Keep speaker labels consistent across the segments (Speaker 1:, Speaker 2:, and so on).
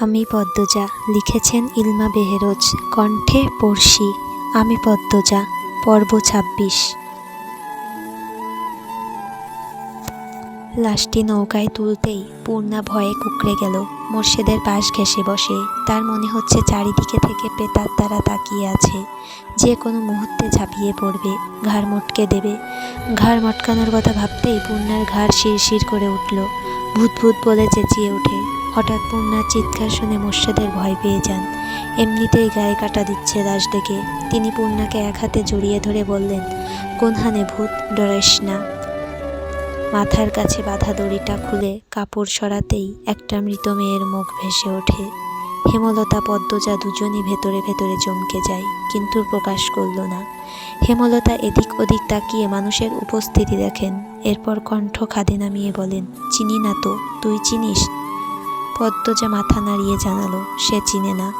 Speaker 1: আমি পদ্মজা লিখেছেন ইলমা বেহেরোজ, কণ্ঠে পড়শি, আমি পদ্মজা, পর্ব ছাব্বিশ। লাশটি নৌকায় তুলতেই পূর্ণা ভয়ে কুকড়ে গেল, মোর্শেদের পাশ ঘেঁষে বসে। তার মনে হচ্ছে চারিদিকে থেকে পেতার তারা তাকিয়ে আছে। যে কোনো মুহূর্তে ঝাঁপিয়ে পড়বে, ঘাড় মটকে দেবে। ঘাড় মটকানোর কথা ভাবতেই পূর্ণার ঘাড় শিরশির করে উঠল। ভূত ভূত বলে চেঁচিয়ে ওঠে। হঠাৎ পূর্ণার চিৎকার শুনে মোর্শেদের ভয় পেয়ে যান। এমনিতেই গায়ে কাটা দিচ্ছে লাশ দেখে। তিনি পূর্ণাকে এক হাতে জড়িয়ে ধরে বললেন কোন হানে ভূত, ডরাইস না। মাথার কাছে বাঁধা দড়িটা খুলে কাপড় সরাতেই একটা মৃত মেয়ের মুখ ভেসে ওঠে। হেমলতা পদ্মজা দুজনই ভেতরে ভেতরে চমকে যায়, কিন্তু প্রকাশ করল না। হেমলতা এদিক ওদিক তাকিয়ে মানুষের উপস্থিতি দেখেন। এরপর কণ্ঠ খাদে নামিয়ে বলেন, চিনি না তো, তুই চিনিস? পদ্মজা মাথা নাড়িয়ে জানালো, সে চিনে না।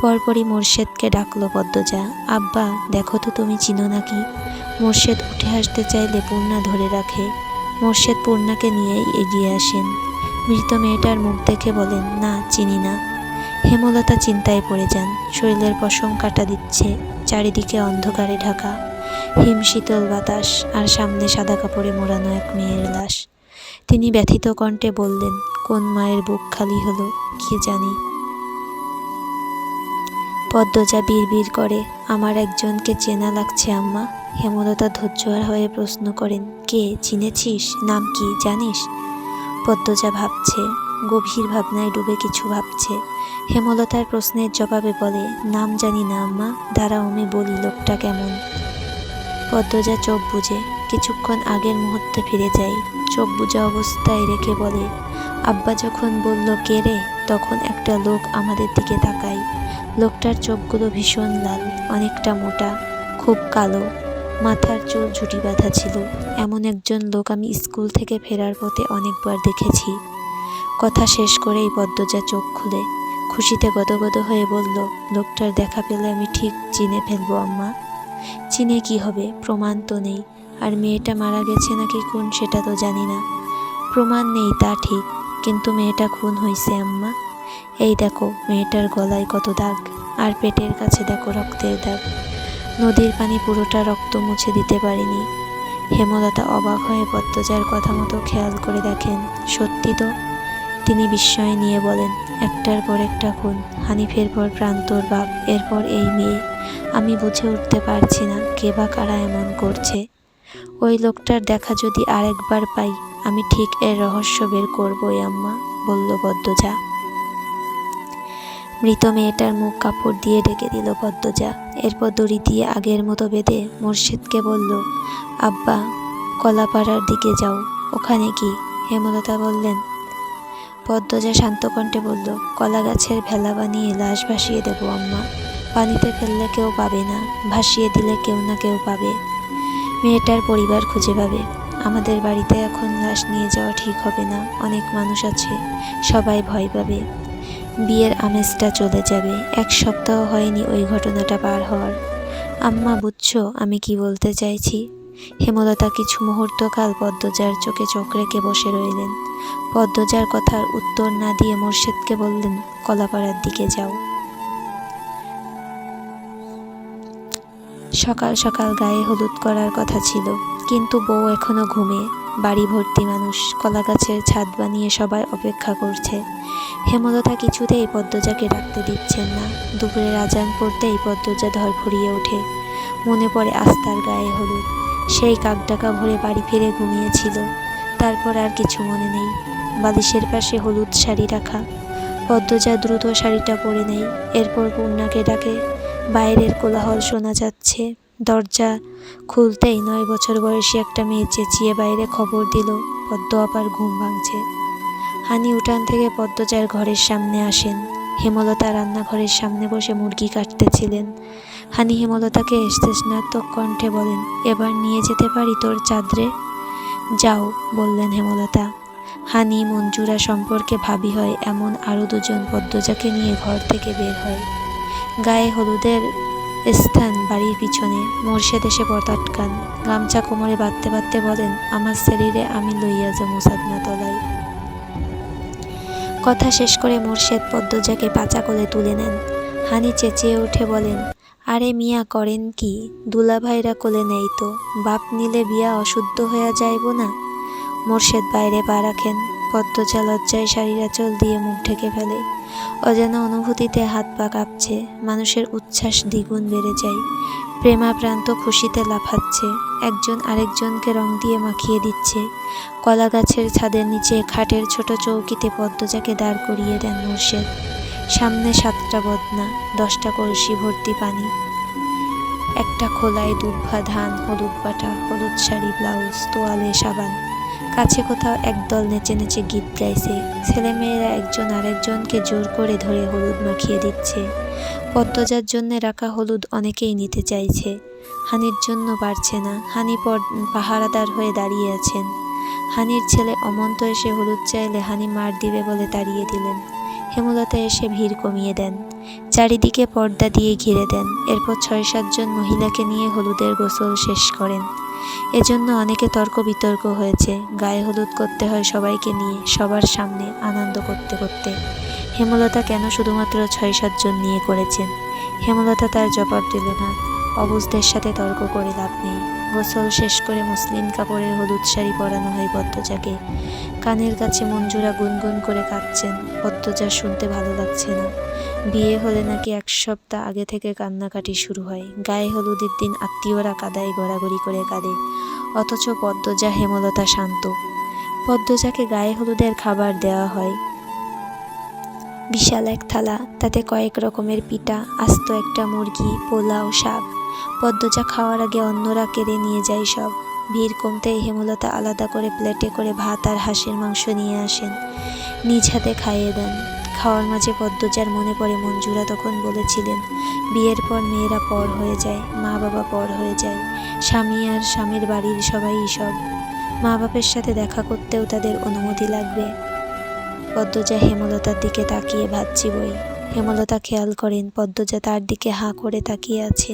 Speaker 1: পরপরই মোর্শেদকে ডাকলো পদ্মজা, আব্বা, দেখো তো তুমি চিনো নাকি? মোর্শেদ উঠে আসতে চাইলে পূর্ণা ধরে রাখে। মোর্শেদ পূর্ণাকে নিয়েই এগিয়ে আসেন। মৃত মেয়েটার মুখ দেখে বলেন, না, চিনি না। হেমলতা চিন্তায় পড়ে যান। শরীরের পশম কাটা দিচ্ছে, চারিদিকে অন্ধকারে ঢাকা। হিম শীতল বাতাস, আর সামনে সাদা কাপড়ে মোড়ানো এক মেয়ের লাশ। তিনি ব্যথিত কণ্ঠে বললেন, কোন মায়ের বুক খালি হলো, কে জানি? পদ্মজা বিড়বিড় করে, আমার একজনকে চেনা লাগছে, আম্মা। হেমলতা ধৈর্যহার হয়ে প্রশ্ন করেন, কে? চিনেছিস? নাম কি? জানিস? পদ্মজা ভাবছে, গভীর ভাবনায় ডুবে কিছু ভাবছে। হেমলতার প্রশ্নের জবাবে বলে, নাম জানি না, আম্মা। দাঁড়াও, আমি বলি লোকটা কেমন? পদ্মজা চোখ বুঝে কিছুক্ষণ আগের মুহূর্তে ফিরে যায় চোখ বুঝা অবস্থায় রেখে বলে, আব্বা যখন বলল, কে রে? তখন একটা লোক আমাদের দিকে তাকায়। লোকটার চোখগুলো ভীষণ লাল, অনেকটা মোটা, খুব কালো। মাথার চুল ঝুটি বাঁধা ছিল। এমন একজন লোক আমি স্কুল থেকে ফেরার পথে অনেকবার দেখেছি। কথা শেষ করেই পদ্মজা চোখ খুলে, খুশিতে গদগদ হয়ে বলল, লোকটার দেখা পেলে আমি ঠিক চিনে ফেলব, আম্মা। চিনে কি হবে? প্রমাণ তো নেই। আর মেয়েটা মারা গেছে নাকি খুন সেটা তো জানি না। প্রমাণ নেই তা ঠিক, কিন্তু মেয়েটা খুন হয়েছে আম্মা। এই দেখো, মেয়েটার গলায় কত দাগ, আর পেটের কাছে দেখো রক্তের দাগ। নদীর পানি পুরোটা রক্ত মুছে দিতে পারেনি। হেমলতা অবাক হয়ে পদ্মজার কথা মতো খেয়াল করে দেখেন, সত্যি তো? তিনি বিস্ময় নিয়ে বলেন, একটার পর একটা খুন, হানিফের পর প্রান্তর বাপ, এরপর এই মেয়ে। আমি বুঝে উঠতে পারছি না, কে বা কারা এমন করছে। ওই লোকটার দেখা যদি আরেকবার পাই, আমি ঠিক এর রহস্য বের করবই আম্মা, বলল পদ্মজা মৃত মেয়েটার মুখ কাপড় দিয়ে ঢেকে দিল পদ্মজা এরপর দড়ি দিয়ে আগের মতো বেঁধে মুর্শিদকে বলল, আব্বা, কলাপাড়ার দিকে যাও। ওখানে কি? হেমলতা বললেন। পদ্মজা শান্ত কণ্ঠে বলল, কলা গাছের ভেলা বানিয়ে লাশ ভাসিয়ে দেবো আম্মা। পানিতে ফেললে কেউ পাবে না, ভাসিয়ে দিলে কেউ না কেউ পাবে। মেয়েটার পরিবার খুঁজে পাবে। আমাদের বাড়িতে এখন লাশ নিয়ে যাওয়া ঠিক হবে না। অনেক মানুষ আছে, সবাই ভয় পাবে। বিয়ের আমেজটা চলে যাবে। এক সপ্তাহ হয়নি ওই ঘটনাটা পার হওয়ার। আম্মা, বুঝছ, আমি কি বলতে চাইছি? হেমলতা কিছু মুহূর্তকাল পদ্মজার চোখে চোখ রেখে বসে রইলেন। পদ্মজার কথার উত্তর না দিয়ে মোর্শেদকে বললেন, কলাপাড়ার দিকে যাও। সকাল সকাল গায়ে হলুদ করার কথা ছিল। কিন্তু বউ এখনও ঘুমে বাড়ি ভর্তি মানুষ কলা গাছের ছাদ বানিয়ে সবাই অপেক্ষা করছে। হেমলতা কিছুতেই পদ্মজাকে ডাকতে দিচ্ছেন না। দুপুরের আজান পড়তেই পদ্মজা ধর ধরফরিয়ে ওঠে। মনে পড়ে আস্তার গায়ে হলুদ। সেই কাকডাকা ভরে বাড়ি ফিরে ঘুমিয়েছিল। তারপর আর কিছু মনে নেই। বালিশের পাশে হলুদ শাড়ি রাখা। পদ্মজা দ্রুত শাড়িটা পরে নেই। এরপর পূর্ণাকে ডাকে বাইরের কোলাহল শোনা যাচ্ছে। দরজা খুলতেই নয় বছর বয়সী একটা মেয়ে চেঁচিয়ে বাইরে খবর দিল পদ্ম আপার ঘুম ভাঙছে। হানি উঠান থেকে পদ্মজার ঘরের সামনে আসেন। হেমলতা রান্নাঘরের সামনে বসে মুরগি কাটতেছিলেন। হানি হেমলতাকে স্নাতক কণ্ঠে বলেন, এবার নিয়ে যেতে পারি তোর চাঁদরে? যাও, বললেন হেমলতা। হানি মঞ্জুরা সম্পর্কে ভাবি হয়, এমন আরও দুজন পদ্মজাকে নিয়ে ঘর থেকে বের হয়। গায়ে হলুদের স্থান বাড়ির পিছনে। মোর্শেদ এসে পথ আটকান। গামছা কোমরে বাঁধতে বাঁধতে বলেন, আমার শরীরে আমি লইয়া যাব সাদনা তলায় কথা শেষ করে মোর্শেদ পদ্মজাকে পাচা কোলে তুলে নেন। হানি চেঁচিয়ে উঠে বলেন, আরে মিয়া, করেন কি? দুলাভাইরা কোলে নেই তো। বাপ নিলে বিয়া অশুদ্ধ হয়ে যাইব না? মোর্শেদ বাইরে পা রাখেন। পদ্মজা লজ্জায় শাড়িরা চল দিয়ে মুখ ঢেকে ফেলে। অজানা অনুভূতিতে হাত পা কাঁপছে, মানুষের উচ্ছ্বাস দ্বিগুণ বেড়ে যায়। প্রেমাপ্রান্ত খুশিতে লাফাচ্ছে, একজন আরেকজনকে রং দিয়ে মাখিয়ে দিচ্ছে। কলা গাছের ছাদের নিচে খাটের ছোট চৌকিতে পদ্মজাকে দাঁড় করিয়ে দেন মোর্শেদ। সামনে সাতটা বদনা, দশটা কলসি ভর্তি পানি। একটা খোলায় দুব্বা ধান, হলুদ বাটা, হলুদ শাড়ি, ব্লাউজ, তোয়ালে, সাবান। কাছে কোথাও একদল নেচে নেচে গীত গাইছে। ছেলেমেয়েরা একজন আরেকজনকে জোর করে ধরে হলুদ মাখিয়ে দিচ্ছে। পদ্মজার জন্য রাখা হলুদ অনেকেই নিতে চাইছে। হানির জন্য পারছে না। হানি পাহারাদার হয়ে দাঁড়িয়ে আছেন। হানির ছেলে অমন্ত এসে হলুদ চাইলে হানি মার দিবে বলে তাড়িয়ে দিলেন। হেমলতা এসে ভিড় কমিয়ে দেন। চারিদিকে পর্দা দিয়ে ঘিরে দেন। এরপর ছয় সাতজন মহিলাকে নিয়ে হলুদের গোসল শেষ করেন। এজন্য অনেকে তর্ক বিতর্ক হয়েছে। গায়ে হলুদ করতে হয় সবাইকে নিয়ে, সবার সামনে আনন্দ করতে করতে। হেমলতা কেন শুধুমাত্র ছয় সাতজন নিয়ে করেছেন? হেমলতা তার জবাব দিল না। অবুজদের সাথে তর্ক করে লাভ নেই। গোসল শেষ করে মুসলিম কাপড়ের হলুদ শাড়ি পরানো হয় পদ্মজাকে। কানের কাছে মঞ্জুরা গুনগুন করে কাঁদছেন। পদ্মজার শুনতে ভালো লাগছে না। বিয়ে হলে নাকি এক সপ্তাহ আগে থেকে কান্নাকাটি শুরু হয়। গায়ে হলুদের দিন আত্মীয়রা কাদায় গড়াগড়ি করে কাঁদে। অথচ পদ্মজা, হেমলতা শান্ত। পদ্মজাকে গায়ে হলুদের খাবার দেওয়া হয়। বিশাল এক থালা, তাতে কয়েক রকমের পিঠা, আস্ত একটা মুরগি, পোলাও, শাক। পদ্মজা খাওয়ার আগে অন্যরা কেড়ে নিয়ে যায় সব। ভিড় কমতেই হেমলতা আলাদা করে প্লেটে করে ভাত আর হাঁসের মাংস নিয়ে আসেন। নিজ হাতে খাইয়ে দেন। খাওয়ার মাঝে পদ্মজার মনে পড়ে মঞ্জুরা তখন বলেছিলেন, বিয়ের পর মেয়েরা পর হয়ে যায় মা বাবা পর হয়ে যায়, স্বামী আর স্বামীর বাড়ির সবাই সব মা বাপের সাথে দেখা করতেও তাদের অনুমতি লাগবে। পদ্মজা হেমলতার দিকে তাকিয়ে ভাবছি বই। হেমলতা খেয়াল করেন, পদ্মজা তার দিকে হাঁ করে তাকিয়ে আছে।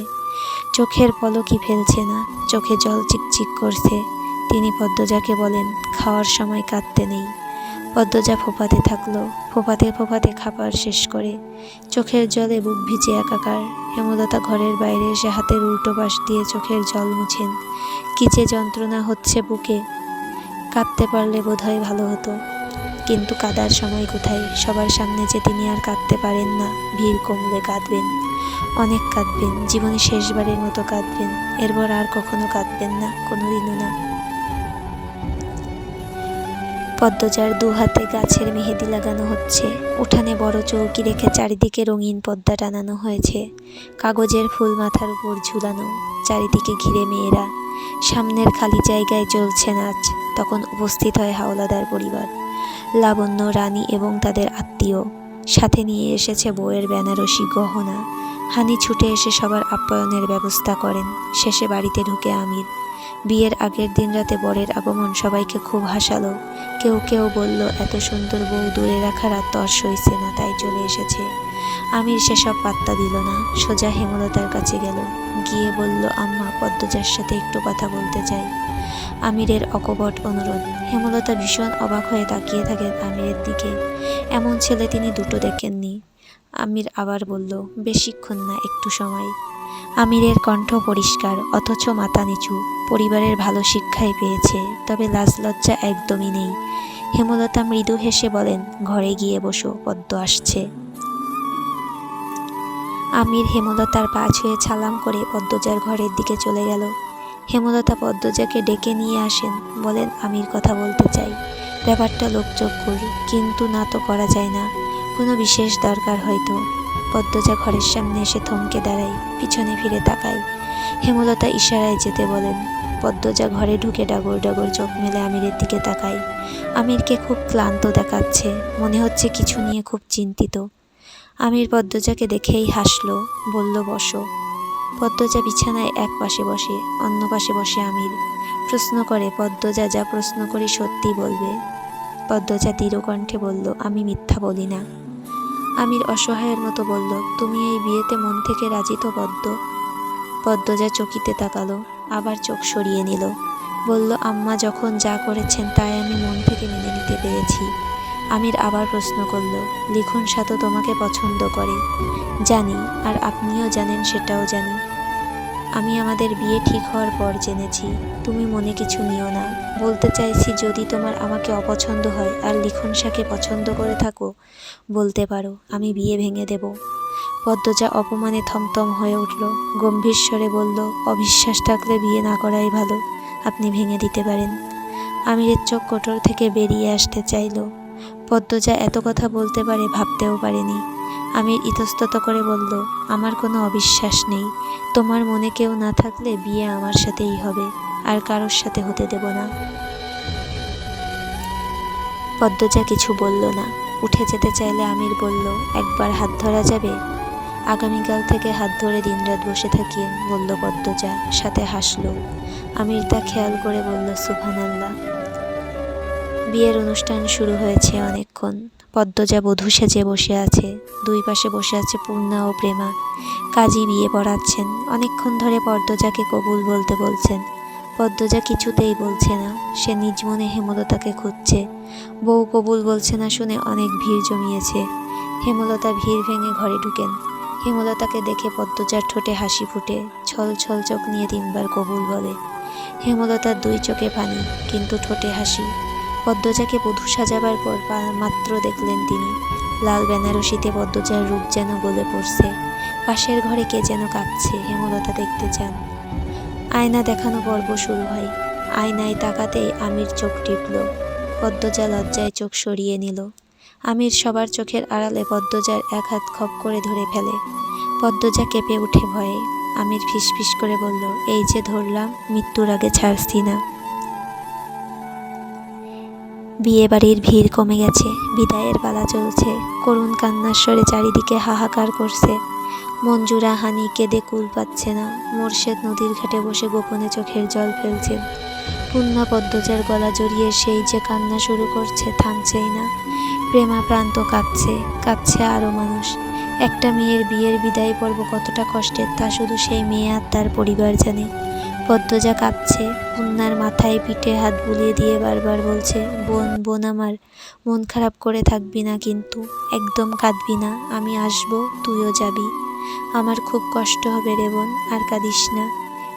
Speaker 1: চোখের পলকই ফেলছে না, চোখে জল চিকচিক করছে। তিনি পদ্মজাকে বলেন, খাওয়ার সময় কাঁদতে নেই। পদ্মজা ফোপাতে থাকল। ফোপাতে ফোপাতে খাবার শেষ করে চোখের জলে বুক ভিজে একাকার। হেমলতা ঘরের বাইরে এসে হাতের উল্টো পাশ দিয়ে চোখের জল মুছেন। কিচে যন্ত্রণা হচ্ছে বুকে। কাঁদতে পারলে বোধহয় ভালো হতো। কিন্তু কাদার সময় কোথায়? সবার সামনে যে তিনি আর কাঁদতে পারেন না, ভিড় কমলে কাঁদবেন। অনেক কাঁদবেন, জীবনে শেষবারের মতো কাঁদবেন। এরপর আর কখনো কাঁদবেন না, কোনোদিনও না। পদ্মজার দু হাতে গাছের মেহেদি লাগানো হচ্ছে। উঠানে বড় চৌকি রেখে চারিদিকে রঙিন পর্দা টানানো হয়েছে। কাগজের ফুল মাথার উপর ঝুলানো, চারিদিকে ঘিরে মেয়েরা। সামনের খালি জায়গায় চলছে নাচ, তখন উপস্থিত হয় হাওলাদার পরিবার। লাবণ্য, রানী এবং তাদের আত্মীয়। সাথে নিয়ে এসেছে বউয়ের বেনারসি গহনা। হানি ছুটে এসে সবার আপ্যায়নের ব্যবস্থা করেন। শেষে বাড়িতে ঢুকে আমির। বিয়ের আগের দিন রাতে বরের আগমন সবাইকে খুব হাসালো। কেউ কেউ বলল, এত সুন্দর বউ দূরে রাখার আর তর সইছে না, তাই চলে এসেছে। আমির সেসব পাত্তা দিল না, সোজা হেমলতার কাছে গেল, গিয়ে বলল, আম্মা, পদ্মজার সাথে একটু কথা বলতে চাই। আমিরের অকপট অনুরোধ। হেমলতা ভীষণ অবাক হয়ে তাকিয়ে থাকেন আমিরের দিকে। এমন ছেলে তিনি দুটো দেখেননি। আমির আবার বলল, বেশিক্ষণ না, একটু সময়। আমিরের কণ্ঠ পরিষ্কার, অথচ মাথা নিচু। পরিবারের ভালো শিক্ষাই পেয়েছে, তবে লাজ লজ্জা একদমই নেই। হেমলতা মৃদু হেসে বলেন, ঘরে গিয়ে বসো, পদ্ম আসছে। আমির হেমলতার পা ছুঁয়ে ছালাম করে পদ্মজার ঘরের দিকে চলে গেল। হেমলতা পদ্মজাকে ডেকে নিয়ে আসেন, বলেন, আমির কথা বলতে চাই। ব্যাপারটা লোকচক্ষুর, কিন্তু না তো করা যায় না। কোনো বিশেষ দরকার হয়তো। পদ্মজা ঘরের সামনে এসে থমকে দাঁড়ায়, পিছনে ফিরে তাকায়। হেমলতা ইশারায় যেতে বলেন, পদ্মজা ঘরে ঢুকে ডাগর ডাগর চোখ মেলে আমিরের দিকে তাকায়। আমিরকে খুব ক্লান্ত দেখাচ্ছে, মনে হচ্ছে কিছু নিয়ে খুব চিন্তিত। আমির পদ্মজাকে দেখেই হাসলো, বলল, বসো। পদ্মজা বিছানায় এক পাশে বসে, অন্য পাশে বসে আমির। প্রশ্ন করে, পদ্মজা, যা প্রশ্ন করি সত্যি বলবে? পদ্মজা দৃঢ় কণ্ঠে বলল, আমি মিথ্যা বলি না। আমির অসহায়ের মতো বলল, তুমি এই বিয়েতে মন থেকে রাজি তো পদ্ম পদ্মজা চকিতে তাকালো, আবার চোখ সরিয়ে নিল। বলল, আম্মা যখন যা করেছেন তাই আমি মন থেকে মেনে নিতে পেরেছি। আমির আবার প্রশ্ন করল, লিখন সাতো তোমাকে পছন্দ করে। জানি, আর আপনিও জানেন সেটাও জানি। আমি আমাদের বিয়ে ঠিক হওয়ার পর জেনেছি। তুমি মনে কিছু নিও না। বলতে চাইছি, যদি তোমার আমাকে অপছন্দ হয় আর লিখন শাকে পছন্দ করে থাকো, বলতে পারো, আমি বিয়ে ভেঙে দেব। পদ্মজা অপমানে থমথম হয়ে উঠল। গম্ভীর স্বরে বলল, অবিশ্বাস থাকলে বিয়ে না করাই ভালো, আপনি ভেঙে দিতে পারেন। আমিরের চোখ কোটর থেকে বেরিয়ে আসতে চাইল। পদ্মজা এত কথা বলতে পারে, ভাবতেও পারেনি। আমির ইতস্তত করে বলল, আমার কোনো অবিশ্বাস নেই। তোমার মনে কেউ না থাকলে বিয়ে আমার সাথেই হবে। আর কারোর সাথে হতে দেব না। পদ্মজা কিছু বলল না। উঠে যেতে চাইলে আমির বলল, একবার হাত ধরা যাবে? আগামীকাল থেকে হাত ধরে দিনরাত বসে থাকি, বলল পদ্মজা। সাথে হাসল। আমির তা খেয়াল করে বলল আল্লাহ বিয়ের অনুষ্ঠান শুরু হয়েছে অনেকক্ষণ। পদ্মজা বধূ সেজে বসে আছে। দুই পাশে বসে আছে পূর্ণা ও প্রেমা। কাজী বিয়ে পড়াচ্ছেন। অনেকক্ষণ ধরে পদ্মজাকে কবুল বলতে বলছেন। পদ্মজা কিছুতেই বলছে না, সে নিজ মনে হেমলতাকে খুঁজছে। বউ কবুল বলছে না শুনে অনেক ভিড় জমিয়েছে। হেমলতা ভিড় ভেঙে ঘরে ঢুকেন। হেমলতাকে দেখে পদ্মজার ঠোঁটে হাসি ফুটে, ছল ছল চোখ নিয়ে তিনবার কবুল বলে। হেমলতার দুই চোখে পানি, কিন্তু ঠোঁটে হাসি। পদ্মজাকে বধূ সাজাবার পর মাত্র দেখলেন তিনি। লাল বেনারসিতে পদ্মজার রূপ যেন গলে পড়ছে। পাশের ঘরে কে যেন কাঁদছে, হেমলতা দেখতে চান। আয়না দেখানো পর্ব শুরু হয়। আয়নায় তাকাতেই আমির চোখ টিপল। পদ্মজা লজ্জায় চোখ সরিয়ে নিল। আমির সবার চোখের আড়ালে পদ্মজার এক হাত খপ করে ধরে ফেলে। পদ্মজা কেঁপে উঠে ভয়ে। আমির ফিসফিস করে বলল, এই যে ধরলাম, মৃত্যুর আগে ছাড়ছি না। বিয়ে বাড়ির ভিড় কমে গেছে, বিদায়ের পালা চলছে। করুণ কান্নার স্বরে চারিদিকে হাহাকার করছে। মঞ্জুরা হানি কেঁদে কুল পাচ্ছে না। মোর্শেদ নদীর ঘাটে বসে গোপনে চোখের জল ফেলছে। পূর্ণা পদ্মজার গলা জড়িয়ে সেই যে কান্না শুরু করছে থামছেই না। প্রেমা প্রান্ত কাঁদছে কাঁদছে আরও মানুষ। একটা মেয়ের বিয়ের বিদায় পর্ব কতটা কষ্টের তা শুধু সেই মেয়ে আর তার পরিবার জানে। পদ্মজা কাঁদছে পূর্ণার মাথায় পিঠে হাত বুলিয়ে দিয়ে বারবার বলছে, বোন বোন আমার, মন খারাপ করে থাকবি না কিন্তু, একদম কাঁদবি না, আমি আসব, তুইও যাবি। আমার খুব কষ্ট হবে রে বোন, আর কাঁদিস না।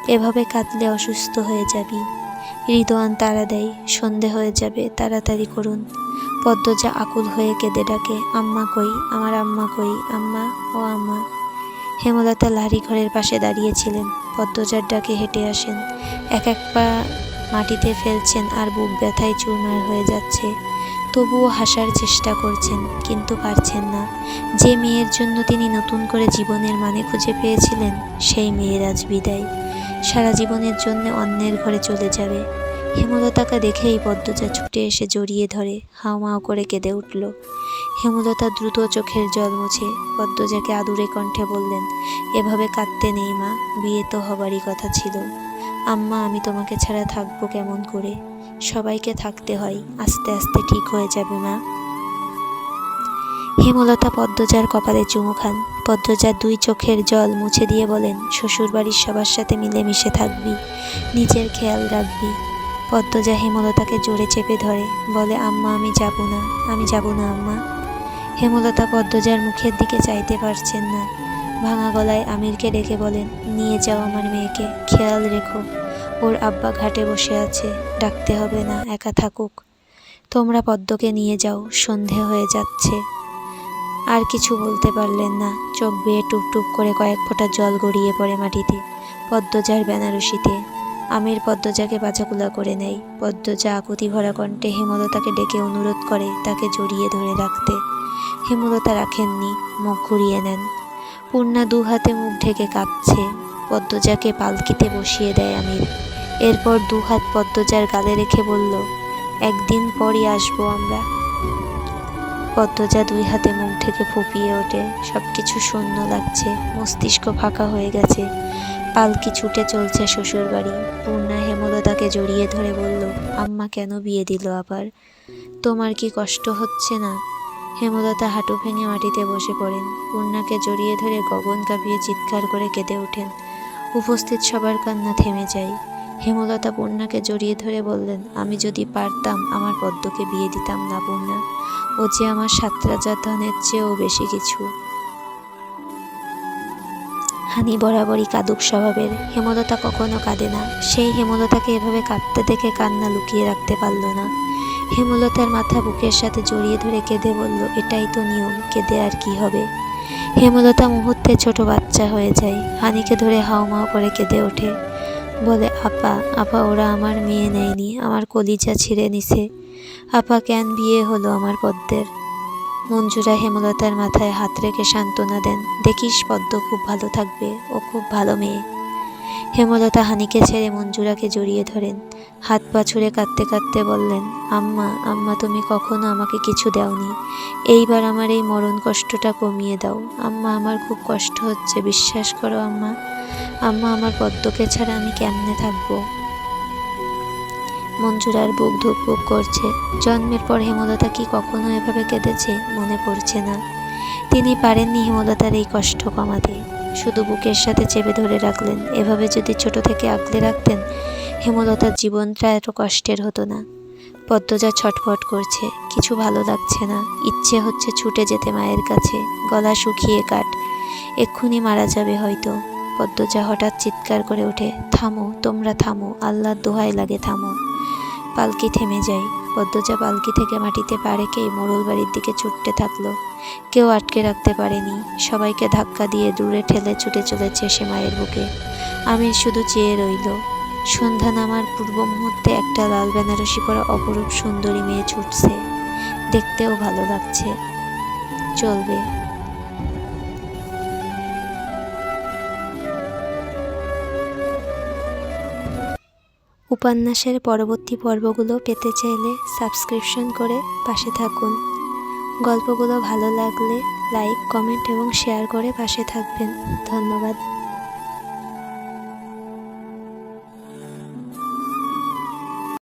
Speaker 1: এভাবে কাঁদলে অসুস্থ হয়ে যাবি। হৃদয়ান তারা দেয়, সন্ধে হয়ে যাবে, তাড়াতাড়ি করুন। পদ্মজা আকুল হয়ে কেঁদে ডাকে, আম্মা কই? আমার আম্মা কই? আম্মা, ও আম্মা। হেমলতা লারি ঘরের পাশে দাঁড়িয়েছিলেন। পদ্মজার ডাকে হেঁটে আসেন। এক এক পা মাটিতে ফেলছেন আর বুক ব্যথায় চুরমার হয়ে যাচ্ছে। তবুও হাসার চেষ্টা করছেন, কিন্তু পারছেন না। যে মেয়ের জন্য তিনি নতুন করে জীবনের মানে খুঁজে পেয়েছিলেন, সেই মেয়ের আজ বিদায়। সারা জীবনের জন্য অন্যের ঘরে চলে যাবে। হেমলতাকে দেখেই পদ্মজা ছুটে এসে জড়িয়ে ধরে, হাওমাও করে কেঁদে উঠল। হেমলতা দ্রুত চোখের জল মুছে পদ্মজাকে আদুরে কণ্ঠে বললেন, এভাবে কাঁদতে নেই মা, বিয়ে তো হবারই কথা ছিল। আম্মা, আমি তোমাকে ছাড়া থাকব কেমন করে? সবাইকে থাকতে হয়, আস্তে আস্তে ঠিক হয়ে যাবে মা। হেমলতা পদ্মজার কপালে চুমু খান। পদ্মজার দুই চোখের জল মুছে দিয়ে বলেন, শ্বশুরবাড়ির সবার সাথে মিলেমিশে থাকবি, নিজের খেয়াল রাখবি। পদ্মজা হেমলতাকে জোরে চেপে ধরে, বলে, আম্মা, আমি যাব না, আমি যাব না, আম্মা। হেমলতা পদ্মজার মুখের দিকে চাইতে পারছেন না। ভাঙা গলায় আমিরকে ডেকে বলেন, নিয়ে যাও আমার মেয়েকে, খেয়াল রেখো। ওর আব্বা ঘাটে বসে আছে, ডাকতে হবে না, একা থাকুক। তোমরা পদ্মকে নিয়ে যাও, সন্ধে হয়ে যাচ্ছে। আর কিছু বলতে পারলেন না। চোখ বেয়ে টুপ টুপ করে কয়েক ফোঁটা জল গড়িয়ে পড়ে মাটিতে, পদ্মজার বেনারসিতে। আমির পদ্মজাকে বাঁচাকুলা করে নেয়। পদ্মজা আকুতি ভরা কণ্ঠে হেমলতাকে ডেকে অনুরোধ করে তাকে জড়িয়ে ধরে রাখতে। হেমলতা রাখেননি, মুখ ঘুরিয়ে নেন। পূর্ণা দু হাতে মুখ ঢেকে কাঁদছে পদ্মজাকে পালকিতে বসিয়ে দেয় আমির। এরপর দু হাত পদ্মজার গালে রেখে বলল, একদিন পরই আসব আমরা। পদ্মজা দুই হাতে মুখ ঢেকে ফুপিয়ে ওঠে। সব কিছু শূন্য লাগছে, মস্তিষ্ক ফাঁকা হয়ে গেছে। পালকি ছুটে চলছে শ্বশুর বাড়ি। পূর্ণা হেমলতাকে জড়িয়ে ধরে বলল, আম্মা কেন বিয়ে দিল আবার? তোমার কি কষ্ট হচ্ছে না? হেমলতা হাঁটু ভেঙে মাটিতে বসে পড়েন। পূর্ণাকে জড়িয়ে ধরে গগন কাঁপিয়ে চিৎকার করে কেঁদে ওঠেন। উপস্থিত সবার কান্না থেমে যায়। হেমলতা পূর্ণাকে জড়িয়ে ধরে বললেন, আমি যদি পারতাম, আমার পদ্মকে বিয়ে দিতাম না পূর্ণা। ও যে আমার সাত রাজার ধনের চেয়েও বেশি কিছু। হানি বরাবরই কাদুক স্বভাবের। হেমলতা কখনো কাঁদে না। সেই হেমলতাকে এভাবে কাঁদতে দেখে কান্না লুকিয়ে রাখতে পারল না। হেমলতার মাথা বুকের সাথে জড়িয়ে ধরে কেঁদে বলল, এটাই তো নিয়ম, কেঁদে আর কি হবে? হেমলতা মুহূর্তে ছোট বাচ্চা হয়ে যায়। হানিকে ধরে হাওমাও করে কেঁদে ওঠে। বলে, আপা আপা, ওরা আমার মেয়ে নেয়নি, আমার কলিজা ছিঁড়ে নিছে। আপা, কেন বিয়ে হলো আমার পদ্মের? মঞ্জুরা হেমলতার মাথায় হাত রেখে সান্ত্বনা দেন, দেখিস পদ্ম খুব ভালো থাকবে, ও খুব ভালো মেয়ে। হেমলতা হানিকে ছেড়ে মঞ্জুরাকে জড়িয়ে ধরেন। হাত পা ছুঁড়ে কাঁদতে কাঁদতে বললেন, আম্মা আম্মা, তুমি কখনো আমাকে কিছু দাওনি। এইবার আমার এই মরণ কষ্টটা কমিয়ে দাও। আম্মা, আমার খুব কষ্ট হচ্ছে, বিশ্বাস করো আম্মা। আম্মা, আমার পদ্মকে ছাড়া আমি কেমনে থাকব? মঞ্জুরার বুক ধুকপুক করছে। জন্মের পর হেমলতা কি কখনো এভাবে কেঁদেছে মনে পড়ছে না। তিনি পারেননি হেমলতার এই কষ্ট কমাতে। শুধু বুকের সাথে চেপে ধরে রাখলেন। এভাবে যদি ছোট থেকে আঁকলে রাখতেন হেমলতার জীবনটা এত কষ্টের হতো না। পদ্মজা ছটফট করছে, কিছু ভালো লাগছে না। ইচ্ছে হচ্ছে ছুটে যেতে মায়ের কাছে, গলা শুকিয়ে কাট। এক্ষুনি মারা যাবে হয়তো। পদ্মজা হঠাৎ চিৎকার করে ওঠে, থামো, তোমরা থামো, আল্লাহর দোহাই লাগে, থামো। পালকি থেমে যায়। পদ্মজা পালকি থেকে মাটিতে পা রেখেই মোড়ল বাড়ির দিকে ছুটতে থাকল। কেউ আটকে রাখতে পারেনি। সবাইকে ধাক্কা দিয়ে দূরে ঠেলে ছুটে চলেছে সে মায়ের বুকে। আমির শুধু চেয়ে রইল। সন্ধ্যা নামার পূর্ব মুহূর্তে একটা লাল বেনারসি পরা অপরূপ সুন্দরী মেয়ে ছুটছে। দেখতেও ভালো লাগছে। চলবে। উপন্যাসের পরবর্তী পর্বগুলো পেতে চাইলে সাবস্ক্রিপশন করে পাশে থাকুন। গল্পগুলো ভালো লাগলে লাইক কমেন্ট এবং শেয়ার করে পাশে থাকবেন। ধন্যবাদ।